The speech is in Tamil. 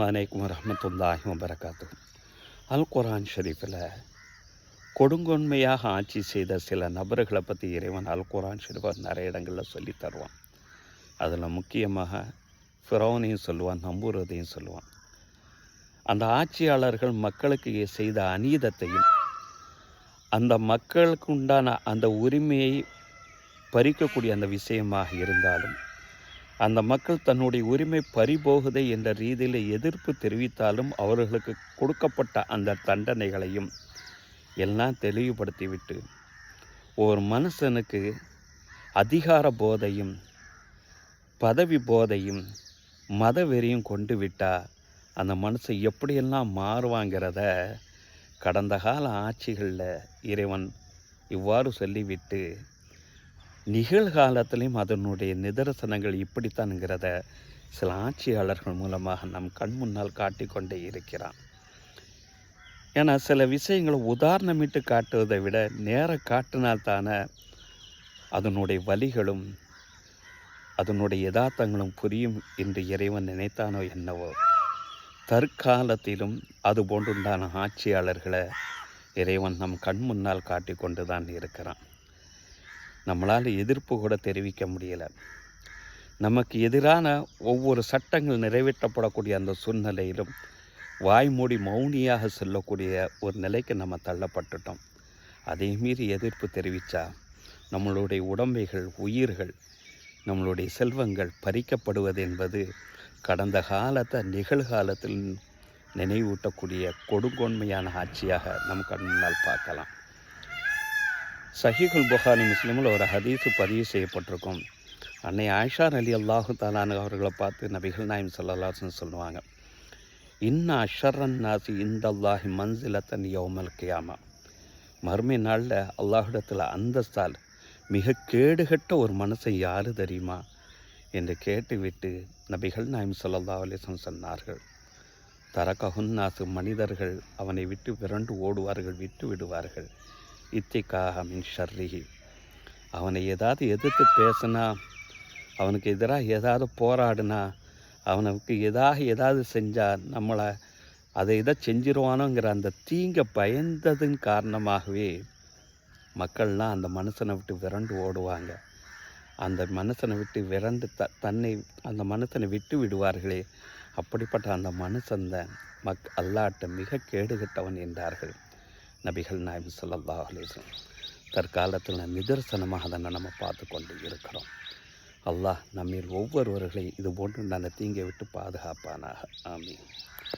அலைக்கும் வரமத்துல்லாஹி வபரகாத்து அல் குரான் ஷரீஃபில் கொடுங்கொன்மையாக ஆட்சி செய்த சில நபர்களை பற்றி இறைவன் அல் குரான் ஷெரீஃபர் நிறைய இடங்களில் சொல்லி தருவான். அதில் முக்கியமாக ஃபிரௌனையும் சொல்லுவான் நம்புறதையும் சொல்லுவான். அந்த ஆட்சியாளர்கள் மக்களுக்கு செய்த அநீதத்தையும் அந்த மக்களுக்கு உண்டான அந்த உரிமையை பறிக்கக்கூடிய அந்த விஷயமாக இருந்தாலும் அந்த மக்கள் தன்னுடைய உரிமை பறிபோகுதை என்ற ரீதியில் எதிர்ப்பு தெரிவித்தாலும் அவர்களுக்கு கொடுக்கப்பட்ட அந்த தண்டனைகளையும் எல்லாம் தெளிவுபடுத்திவிட்டு ஒரு மனுஷனுக்கு அதிகார போதையும் பதவி போதையும் மத வெறியும் கொண்டு விட்டால் அந்த மனுஷன் எப்படியெல்லாம் மாறுவாங்கிறத கடந்த கால ஆட்சிகளில் இறைவன் இவ்வாறு சொல்லிவிட்டு நிகழ்காலத்திலையும் அதனுடைய நிதர்சனங்கள் இப்படித்தானுங்கிறத சில ஆட்சியாளர்கள் மூலமாக நம் கண் முன்னால் காட்டிக்கொண்டே இருக்கிறான். ஏன்னா சில விஷயங்களை உதாரணமிட்டு காட்டுவதை விட நேர காட்டினால் தானே அதனுடைய வழிகளும் அதனுடைய யதார்த்தங்களும் புரியும் என்று இறைவன் நினைத்தானோ என்னவோ. தற்காலத்திலும் அது போன்றுண்டான ஆட்சியாளர்களை இறைவன் நம் கண் முன்னால் காட்டிக்கொண்டு தான் இருக்கிறான். நம்மளால் எதிர்ப்பு கூட தெரிவிக்க முடியலை. நமக்கு எதிரான ஒவ்வொரு சட்டங்கள் நிறைவேற்றப்படக்கூடிய அந்த சூழ்நிலையிலும் வாய்மூடி மௌனியாக செல்லக்கூடிய ஒரு நிலைக்கு நம்ம தள்ளப்பட்டுட்டோம். அதே மீறி எதிர்ப்பு தெரிவித்தா நம்மளுடைய உடம்பைகள் உயிர்கள் நம்மளுடைய செல்வங்கள் பறிக்கப்படுவது என்பது கடந்த காலத்தை நிகழ்காலத்தில் நினைவூட்டக்கூடிய கொடுங்கொன்மையான ஆட்சியாக நம் கண் முன்னால் பார்க்கலாம். சஹீகுல் புகாரி முஸ்லீமில் ஒரு ஹதீஸு பதிவு செய்யப்பட்டிருக்கும். அன்னை ஆயிஷா அலி அல்லாஹு தாலானு அவர்களை பார்த்து நபிகள் நாயம் சொல்லலாஸ்னு சொல்லுவாங்க இன்ன அஷரன் நாசி இந்த அல்லாஹி மன்சிலத்தன் யோமல் கியாமா. மறுமை நாளில் அல்லாஹிடத்தில் அந்தஸ்தால் மிக கேடுகட்ட ஒரு மனசை யார் தெரியுமா என்று கேட்டுவிட்டு நபிகள் நாயம் சொல்லல்லா அலிசன் சொன்னார்கள் தரகஹுன்னாசு மனிதர்கள் அவனை விட்டு விரண்டு ஓடுவார்கள் விட்டு விடுவார்கள். இத்திக்காக மின் ஷர்ரிஹி. அவனை ஏதாவது எதிர்த்து பேசினா அவனுக்கு எதிராக ஏதாவது போராடினா அவனுக்கு எதாக ஏதாவது செஞ்சால் நம்மளை அதை இதை செஞ்சிருவானோங்கிற அந்த தீங்கை பயந்ததன் காரணமாகவே மக்கள்லாம் அந்த மனுஷனை விட்டு விரண்டு ஓடுவாங்க. அந்த மனுஷனை விட்டு விரண்டு த தன்னை அந்த மனுஷனை விட்டு விடுவார்களே. அப்படிப்பட்ட அந்த மனுஷன் மக் அல்லாட்ட மிக கேடுகட்டவன் என்றார்கள். நபிகள் நாயம் சொல்லல்லா அலிஸ்லாம் தற்காலத்தில் நிதர்சனமாக அதனை நம்ம பார்த்து கொண்டு இருக்கிறோம். அல்லாஹ் நம்மில் ஒவ்வொருவர்களையும் இது போன்று அந்த தீங்கை விட்டு பாதுகாப்பானாக. ஆமீன்.